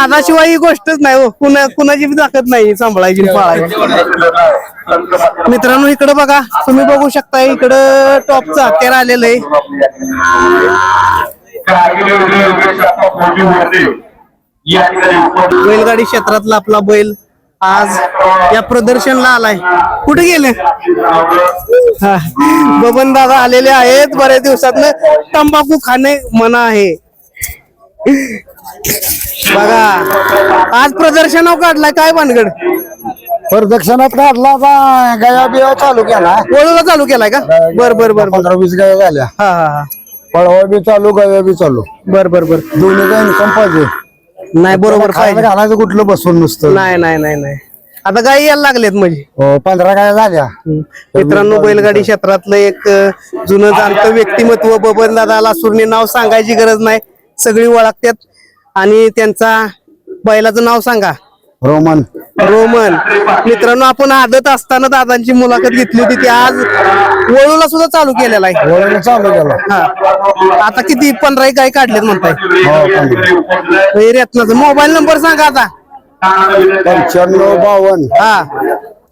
दादाशिवाय ही गोष्टच नाही हो. कुणा कुणाची बी ताकद नाही सांभाळायची आणि पाळायची. मित्रांनो इकडे बघा. तुम्ही बघू शकता इकडं टॉपचं हत्यार आलेलं आहे. बैलगाडी क्षेत्रातला आपला बैल आज या प्रदर्शनला आलाय. कुठे गेले? हा. बबन दादा आलेले आहेत. बऱ्याच दिवसात तंबाखू खाणे मना आहे. बघा आज प्रदर्शनावर काढलाय काय भानगड? प्रदक्षिणात काढला गया बिया चालू केला. वळूला चालू केलाय का? बर बर बर बर. पंधरा वीस गाया झाल्या. हा हा हा. पळवा बी चालू गया बी चालू. बर बर बर. दोन्ही इन्कम पाहिजे. नाही बरोबर खायला पाहिजे. घालायचं कुठलं बसून नुसतं. नाही नाही नाही. नाही आता गाई यायला लागलेत म्हणजे. हो, पंधरा गाया झाल्या. मित्रांनो बैलगाडी क्षेत्रातलं एक अ, जुनं जाणतं व्यक्तिमत्व बबन दादा लासूरने नाव सांगायची गरज नाही. सगळी ओळखतात. आणि त्यांचा बैलाचं नाव सांगा. रोमन. रोमन. मित्रांनो आपण आदत असताना दादांची मुलाखत घेतली होती ती आज वळूला सुद्धा चालू केलेला आहे. चालू केला. हा. आता किती पंधरा गाय काढलेत म्हणताय. हो रत्नाचं. मोबाईल नंबर सांगा आता. पंच्याण्णव बावन्न. हा.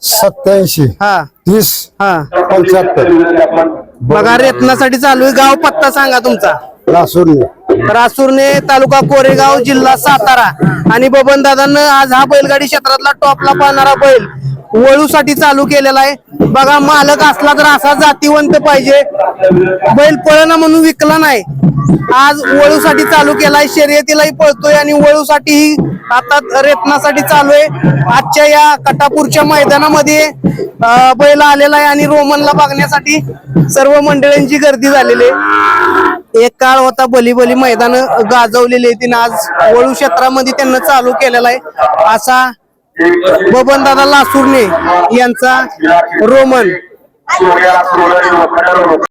सत्याऐंशी हा. तीस. हा. पंच्याहत्तर. बघा रेतनासाठी चालू आहे. गाव पत्ता सांगा तुमचा. लासूरने. रासूरने तालुका कोरेगाव जिल्हा सातारा. आणि बबन दादांना आज हा बैलगाडी क्षेत्रातला टॉपला पाहणारा बैल वळूसाठी चालू केलेला आहे. बघा मालक असला तर असा जातीवंत पाहिजे. बैल पळणा म्हणून विकला नाही. आज वळूसाठी चालू केलाय. शर्यतीलाही पळतोय आणि वळूसाठीही आता रेतनासाठी चालू आहे. आजच्या या कटापूरच्या मैदानामध्ये बैल आलेला आहे आणि रोमनला बघण्यासाठी सर्व मंडळींची गर्दी झालेली आहे. एक काळ होता बलीबली मैदान गाजवलेली आहे तिने आज वळू क्षेत्रामध्ये त्यांना चालू केलेला आहे. असा बबन दादा लासूरने यांचा रोमन.